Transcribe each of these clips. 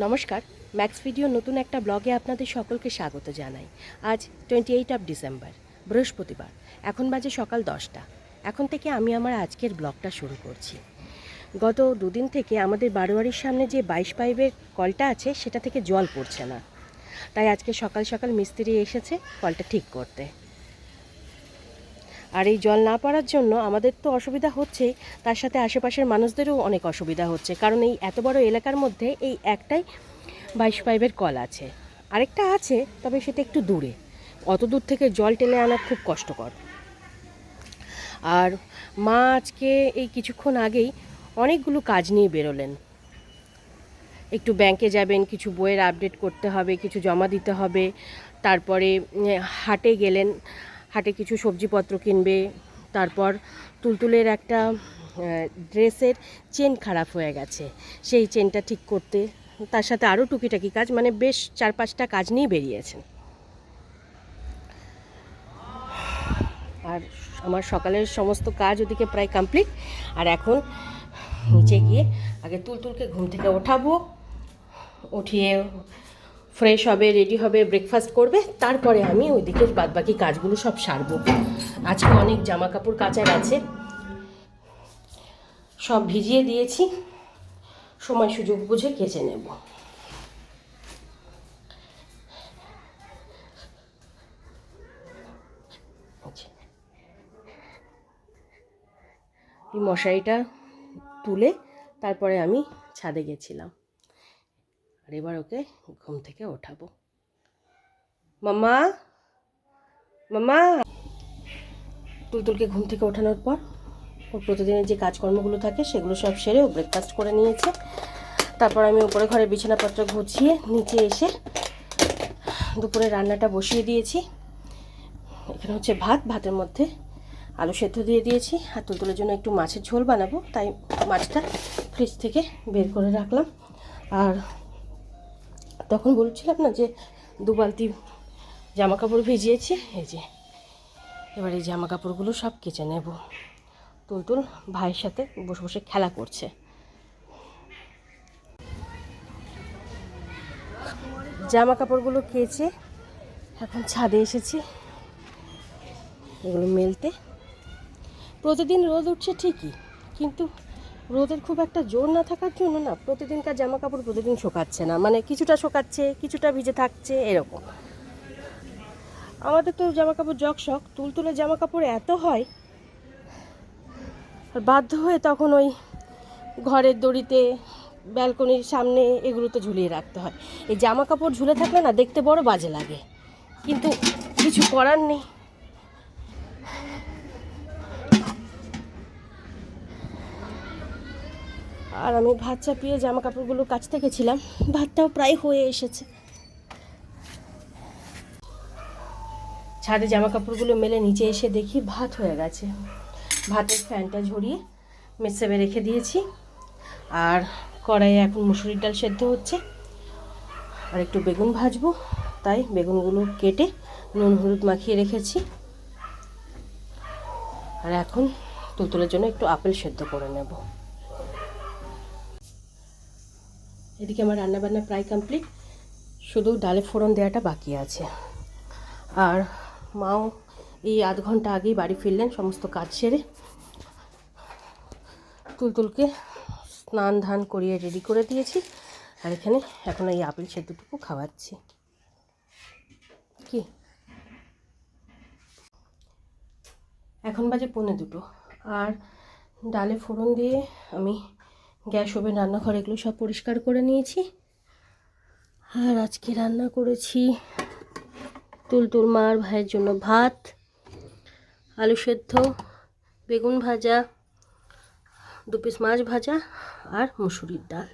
নমস্কার max video নতুন একটা ব্লগে আপনাদের সকলকে স্বাগত জানাই। আজ টোয়েন্টি এইট অফ ডিসেম্বর বৃহস্পতিবার, এখন বাজে সকাল দশটা। এখন থেকে আমি আমার আজকের ব্লগটা শুরু করছি। গত দুদিন থেকে আমাদের বারোয়ারির সামনে যে বাইশ পাইপের কলটা আছে, সেটা থেকে জল পড়ছে না। তাই আজকে সকাল সকাল মিস্ত্রি এসেছে কলটা ঠিক করতে। আর এই জল না পড়ার জন্য আমাদের তো অসুবিধা হচ্ছেই তার সাথে আশেপাশের মানুষদেরও অনেক অসুবিধা হচ্ছে, কারণ এই এত বড় এলাকার মধ্যে এই একটাই বাইশ পাইপের কল আছে। আরেকটা আছে, তবে সেটা একটু দূরে। অত দূর থেকে জল টেনে আনা খুব কষ্টকর। আর মা আজকে এই কিছুক্ষণ আগেই অনেকগুলো কাজ নিয়ে বেরোলেন। একটু ব্যাংকে যাবেন, কিছু বইয়ের আপডেট করতে হবে, কিছু জমা দিতে হবে, তারপরে হাটে গেলেন। হাটে কিছু সবজিপত্র কিনবে, তারপর তুলতুলের একটা ড্রেসের চেন খারাপ হয়ে গেছে। সেই চেনটা ঠিক করতে, তার সাথে আরও টুকিটাকি কাজ মানে বেশ চার পাঁচটা কাজ নিয়ে বেরিয়েছেন। আর আমার সকালের সমস্ত কাজ ওদিকে প্রায় কমপ্লিট। আর এখন নিচে গিয়ে আগে তুলতুলকে ঘুম থেকে ওঠাবো, উঠিয়ে ফ্রেশ হবে রেডি হবে ব্রেকফাস্ট করবে, তারপরে আমি ওইদিকে বাদবাকি কাজগুলো সব সারবো। আজকে অনেক জামা কাপড় কাচার আছে। সব ভিজিয়ে দিয়েছি। সময় সুযোগ বুঝে কেচে নেব। মশারিটা তুলে তারপরে আমি ছাদে গেছিলাম। আর এবার ওকে ঘুম থেকে ওঠাবো। মামা মামা তুলতুলকে ঘুম থেকে ওঠানোর পর ওর প্রতিদিনের যে কাজকর্মগুলো থাকে সেগুলো সব সেরে ও ব্রেকফাস্ট করে নিয়েছে। তারপর আমি উপরে ঘরে বিছানাপত্র গুছিয়ে নিচে এসে দুপুরে রান্নাটা বসিয়ে দিয়েছি। এখানে হচ্ছে ভাত, ভাতের মধ্যে আলু সেদ্ধ দিয়ে দিয়েছি। আর তুলতুলের জন্য একটু মাছের ঝোল বানাবো, তাই মাছটা ফ্রিজ থেকে বের করে রাখলাম। আর তখন বলছিলাম না যে দু বালতি জামা কাপড় ভিজিয়েছি, এই যে এবার এই জামা কাপড়গুলো সব কেচে নেব। তুলতুল ভাইয়ের সাথে বসে বসে খেলা করছে। জামা কাপড়গুলো কেচে এখন ছাদে এসেছি। এগুলো মেলতে। প্রতিদিন রোদ উঠছে ঠিকই, কিন্তু রোদের খুব একটা জোর না থাকার জন্য না, প্রতিদিনকার জামা কাপড় প্রতিদিন শোকাচ্ছে না। মানে কিছুটা শোকাচ্ছে, কিছুটা ভিজে থাকছে, এরকম। আমাদের তো জামা কাপড় জক শখ, তুলতুলে জামা কাপড় এত হয়, আর বাধ্য হয়ে তখন ওই ঘরের দড়িতে, ব্যালকনির সামনে এগুলোতে ঝুলিয়ে রাখতে হয়। এই জামা কাপড় ঝুলে থাকলে না দেখতে বড় বাজে লাগে। কিন্তু কিছু করার নেই। আর আমি ভাত চাপিয়ে জামা কাপড়গুলো কাচতে গেছিলাম ভাতটাও প্রায় হয়ে এসেছে। ছাদে জামা কাপড়গুলো মেলে নিচে এসে দেখি ভাত হয়ে গেছে। ভাতের ফ্যানটা ঝরিয়ে মেসেবে রেখে দিয়েছি। আর কড়াইয়ে এখন মুসুরির ডাল সেদ্ধ হচ্ছে। আর একটু বেগুন ভাজবো। তাই বেগুনগুলো কেটে নুন, হলুদ মাখিয়ে রেখেছি। আর এখন তুলতুলের জন্য একটু আপেল সেদ্ধ করে নেব। এদিকে আমার রান্নাবান্না প্রায় কমপ্লিট শুধু ডালে ফোড়ন দেওয়াটা বাকি আছে। আর মাও এই আধ ঘণ্টা আগেই বাড়ি ফিরলেন সমস্ত কাজ সেরে। তুলতুলকে স্নান ধান করিয়ে রেডি করে দিয়েছি। আর এখানে এখন এই আপেল সেদ্ধটুকু খাওয়াচ্ছি। কি? এখন বাজে পৌনে দুটো। আর ডালে ফোড়ন দিয়ে আমি গ্যাস ওভেন, রান্নাঘর এগুলো সব পরিষ্কার করে নিয়েছি। আর আজকে রান্না করেছি তুলতুল মার ভাইয়ের জন্য ভাত, আলু সেদ্ধ, বেগুন ভাজা, দু পিস মাছ ভাজা আর মুসুরির ডাল।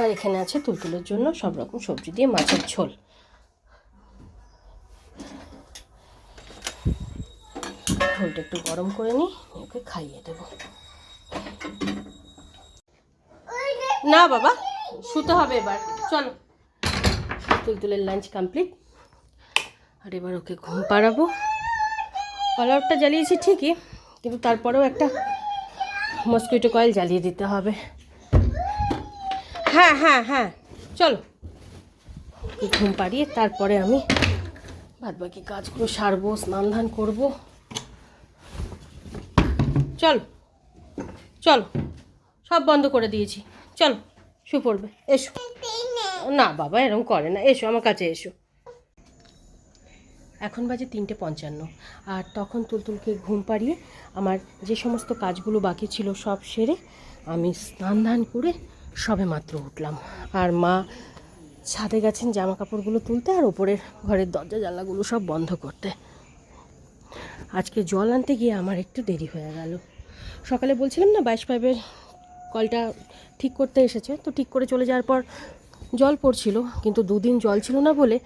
আর এখানে আছে তুলতুলের জন্য সব রকম সবজি দিয়ে মাছের ঝোল। ঝোলটা একটু গরম করে নিই ওকে খাইয়ে দেবো। না বাবা, শুতে হবে এবার। চলো। তুলতুলের লাঞ্চ কমপ্লিট আর এবার ওকে ঘুম পাড়াবো। কলারটা জ্বালিয়েছি ঠিকই, কিন্তু তারপরেও একটা মস্কিটো কয়েল জ্বালিয়ে দিতে হবে। হ্যাঁ হ্যাঁ হ্যাঁ চলো। ঘুম পাড়িয়ে তারপরে আমি বাদ বাকি কাজগুলো সারবো, স্নান ধান করব। চলো। চলো। সব বন্ধ করে দিয়েছি। চলো, শু পড়বে। এসো। না, বাবা, এরকম করে না। এসো, আমার কাছে এসো। এখন বাজে তিনটে পঞ্চান্ন। আর তখন তুলতুলকে ঘুম পাড়িয়ে আমার যে সমস্ত কাজগুলো বাকি ছিল সব সেরে আমি স্নান ধান করে সবে মাত্র উঠলাম। আর মা ছাদে গেছেন জামা কাপড়গুলো তুলতে আর ওপরের ঘরের দরজা জানলাগুলো সব বন্ধ করতে। আজকে জল আনতে গিয়ে আমার একটু দেরি হয়ে গেল। সকালে বলছিলাম না বাইশ পাইপের কলটা ঠিক করতে এসেছে, তো ঠিক করে চলে যাওয়ার পর জল পড়ছিল, কিন্তু দুদিন জল ছিল না বলে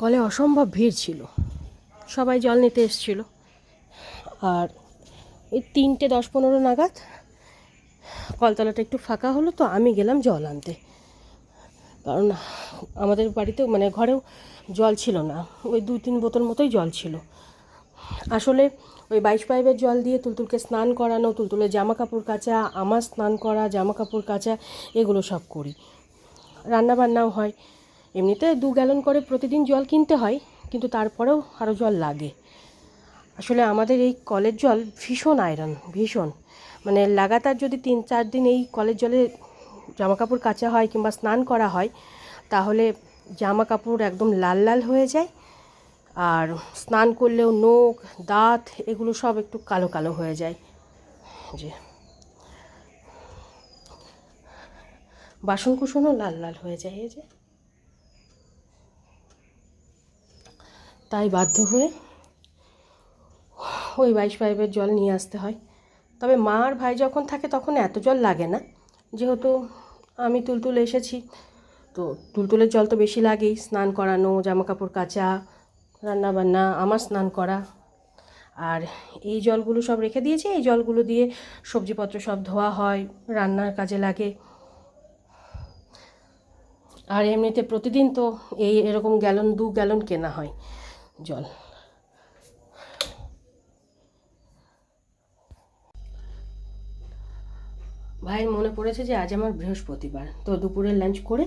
কলে অসম্ভব ভিড় ছিল। সবাই জল নিতে এসছিল। আর এই তিনটে দশ পনেরো নাগাদ কলতলাটা একটু ফাঁকা হলো, তো আমি গেলাম জল আনতে। কারণ আমাদের বাড়িতেও মানে ঘরেও জল ছিল না, ওই দু তিন বোতল মতোই জল ছিল। আসলে ওই বাইশ পাইপের জল দিয়ে তুলতুলকে স্নান করানো, তুলতুলের জামা কাপড় কাচা, আমার স্নান করা জামা কাপড় কাচা, এগুলো সব করি। রান্না বান্নাও হয়। এমনিতে দু গ্যালন করে প্রতিদিন জল কিনতে হয়, কিন্তু তারপরেও আরও জল লাগে। আসলে আমাদের এই কলের জল ভীষণ আয়রন, ভীষণ। মানে লাগাতার যদি তিন, চার দিন এই কলের জলে জামা কাপড় কাচা হয় কিংবা স্নান করা হয়, তাহলে জামা কাপড় একদম লাল লাল হয়ে যায় আর স্নান করলেও নখ, দাঁত, এগুলো সব একটু কালো কালো হয়ে যায়। যে বাসন কুসনও লাল লাল হয়ে যায়, এই যে। তাই বাধ্য হয়ে ওই বাইশ পাইপের জল নিয়ে আসতে হয়। তবে মা আর ভাই যখন থাকে তখন এত জল লাগে না। যেহেতু আমি তুলতুল এসেছি, তো তুলতুলের জল তো বেশি লাগেই। স্নান করানো জামা কাপড় কাচা রান্না বান্না আমার স্নান করা। আর এই জলগুলো সব রেখে দিয়েছি। এই জলগুলো দিয়ে সবজিপত্র সব ধোয়া হয়, রান্নার কাজে লাগে। আর এমনিতে প্রতিদিন তো এই এরকম গ্যালন, দু গ্যালন কেনা হয় জল। ভাইয়ের মনে পড়েছে যে আজ আমার বৃহস্পতিবার। তো দুপুরের লাঞ্চ করে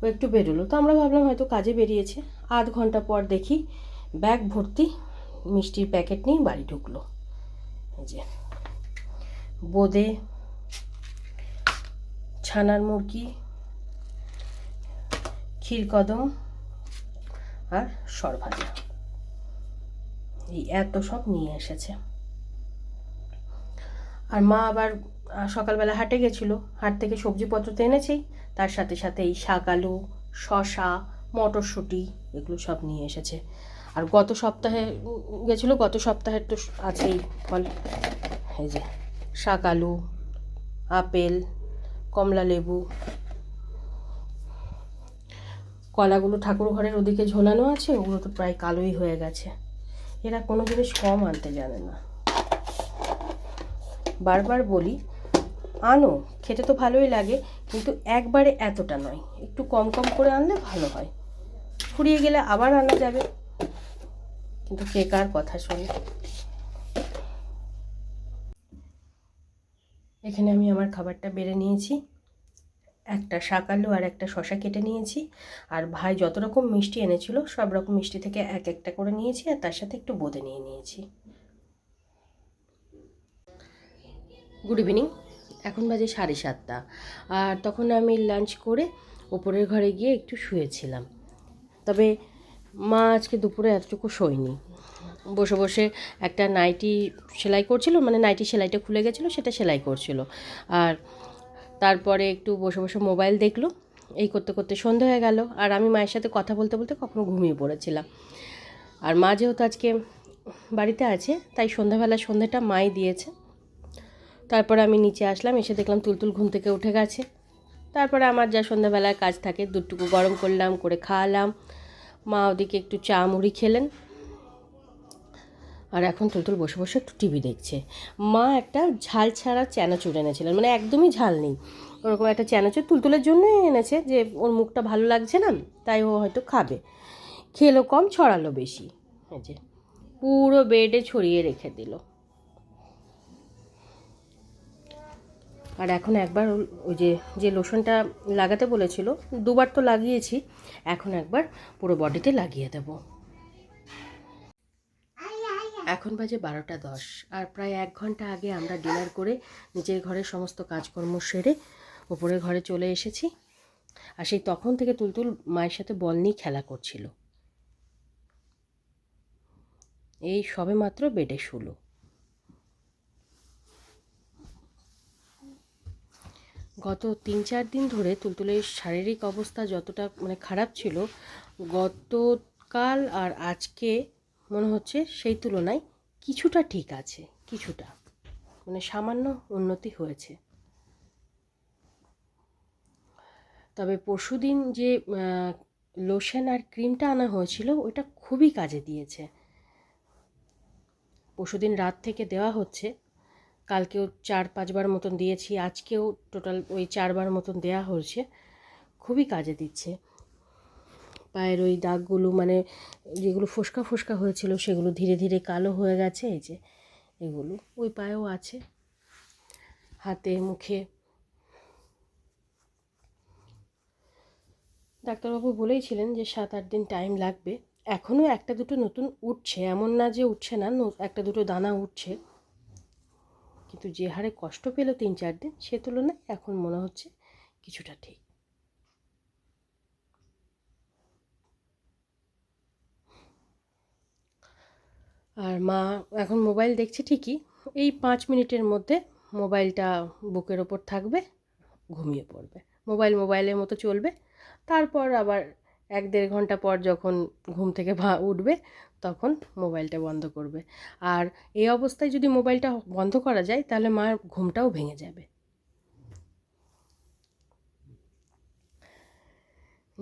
ও একটু বেরোলো। তো আমরা ভাবলাম হয়তো কাজে বেরিয়েছে। আধ ঘণ্টা পর দেখি ব্যাগ ভর্তি, মিষ্টির প্যাকেট নিয়ে বাড়ি ঢুকলো। যে, বোঁদে, ছানার মুরগি ক্ষীরকদম আর সরভাজা। এই এত সব নিয়ে এসেছে। আর মা আবার সকালবেলা হাটে গেছিল। হাট থেকে সবজিপত্র তো এনেছেই। তার সাথে সাথে এই শাক, আলু শশা মটরশুঁটি, এগুলো সব নিয়ে এসেছে। আর গত সপ্তাহে গেছিল, গত সপ্তাহের তো আছেই, ফল। এই যে, শাক, আলু, আপেল, কমলা লেবু, কলাগুলো ঠাকুর ঘরের ওদিকে ঝোলানো আছে, ওগুলো তো প্রায় কালোই হয়ে গেছে। এরা কোনো জিনিস কম আনতে জানে না। বারবার বলি, আনো, খেতে তো ভালোই লাগে, কিন্তু একবারে এতটা নয়। একটু কম কম করে আনলে ভালো হয়। ফুরিয়ে গেলে আবার আনা যাবে। কিন্তু কে কার কথা শোনে? এখানে আমি আমার খাবারটা বেড়ে নিয়েছি। একটা শাক আলু আর একটা শশা কেটে নিয়েছি। আর ভাই যত রকম মিষ্টি এনেছিল, সব রকম মিষ্টি থেকে এক একটা করে নিয়েছি আর তার সাথে একটু বোঁদে নিয়ে নিয়েছি। গুড ইভিনিং এখন বাজে সাড়ে সাতটা। আর তখন আমি লাঞ্চ করে ওপরের ঘরে গিয়ে একটু শুয়েছিলাম। তবে মা আজকে দুপুরে এতটুকু শোয়নি। বসে বসে একটা নাইটি সেলাই করছিল মানে নাইটি সেলাইটা খুলে গেছিল, সেটা সেলাই করছিল। আর তারপরে একটু বসে বসে মোবাইল দেখল, এই করতে করতে সন্ধে হয়ে গেল, আর আমি মায়ের সাথে কথা বলতে বলতে কখনো ঘুমিয়ে পড়েছিলাম। আর মা যেহেতু আজকে বাড়িতে আছে, তাই সন্ধ্যাবেলা সন্ধ্যাটা মাই দিয়েছে। তারপরে আমি নিচে আসলাম, এসে দেখলাম তুলতুল ঘুম থেকে উঠে গেছে। তারপরে আমার যা সন্ধ্যাবেলায় কাজ থাকে, দুধটুকু গরম করলাম, করে খাওয়ালাম। মা ওদিকে একটু চা মুড়ি খেলেন। আর এখন তুলতুল বসে বসে একটু টিভি দেখছে। মা একটা ঝাল ছাড়া চানাচুর এনেছিলেন মানে একদমই ঝাল নেই। ওরকম একটা চানাচুর তুলতুলের জন্যই এনেছে যে ওর মুখটা ভালো লাগছে না, তাই ও হয়তো খাবে। খেলো কম, ছড়ালো বেশি। এই যে, পুরো বেডে ছড়িয়ে রেখে দিল। আর এখন একবার ওই- যে যে লোশনটা লাগাতে বলেছিল, দুবার তো লাগিয়েছি, এখন একবার পুরো বডিতে লাগিয়ে দেব। এখন বাজে বারোটা দশ, আর প্রায় এক ঘণ্টা আগে আমরা ডিনার করে নিজের ঘরের সমস্ত কাজকর্ম সেরে ওপরের ঘরে চলে এসেছি, আর সেই তখন থেকে তুলতুল মায়ের সাথে বল নিয়ে খেলা করছিল। এই সবে মাত্র বেডে শুলো। গত তিন চার দিন ধরে তুলতুলের শারীরিক অবস্থা যতটা মানে খারাপ ছিল, গতকাল আর আজকে মনে হচ্ছে সেই তুলনায় কিছুটা ঠিক আছে, কিছুটা। মানে সামান্য উন্নতি হয়েছে। তবে পরশুদিন যে লোশন আর ক্রিমটা আনা হয়েছিল ওটা খুবই কাজে দিয়েছে। পরশুদিন রাত থেকে দেওয়া হচ্ছে কালকেও চার, পাঁচবার মতন দিয়েছি, আজকেও টোটাল ওই চারবার মতন দেওয়া হয়েছে। খুবই কাজে দিচ্ছে। পায়ের ওই দাগগুলো মানে যেগুলো ফোসকা ফোসকা হয়েছিল সেগুলো ধীরে ধীরে কালো হয়ে গেছে, এই যে এগুলো। ওই পায়েও আছে। হাতে, মুখে। ডাক্তারবাবু বলেইছিলেন যে সাত, আট দিন টাইম লাগবে। এখনও একটা দুটো নতুন উঠছে, এমন না যে উঠছে না, একটা দুটো দানা উঠছে। কিন্তু যে হারে কষ্ট পেল তিন চার দিন, সে তুলনায় এখন মনে হচ্ছে কিছুটা ঠিক। আর মা এখন মোবাইল দেখছে ঠিকই, এই পাঁচ মিনিটের মধ্যে মোবাইলটা বুকের ওপর থাকবে, ঘুমিয়ে পড়বে। মোবাইল মোবাইলের মতো চলবে, তারপর আবার এক দেড় ঘণ্টা পর যখন ঘুম থেকে উঠবে, তখন মোবাইলটা বন্ধ করবে। আর এই অবস্থায় যদি মোবাইলটা বন্ধ করা যায়, তাহলে মার ঘুমটাও ভেঙে যাবে।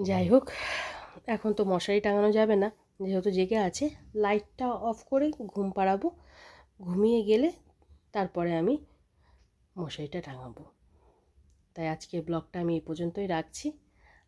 যাই হোক, এখন তো মশারি টাঙানো যাবে না। যেহেতু জেগে আছে, লাইটটা অফ করে ঘুম পাড়াবো। ঘুমিয়ে গেলে তারপরে আমি মশারিটা টাঙাবো। তাই আজকে ব্লগটা আমি এই পর্যন্তই রাখছি।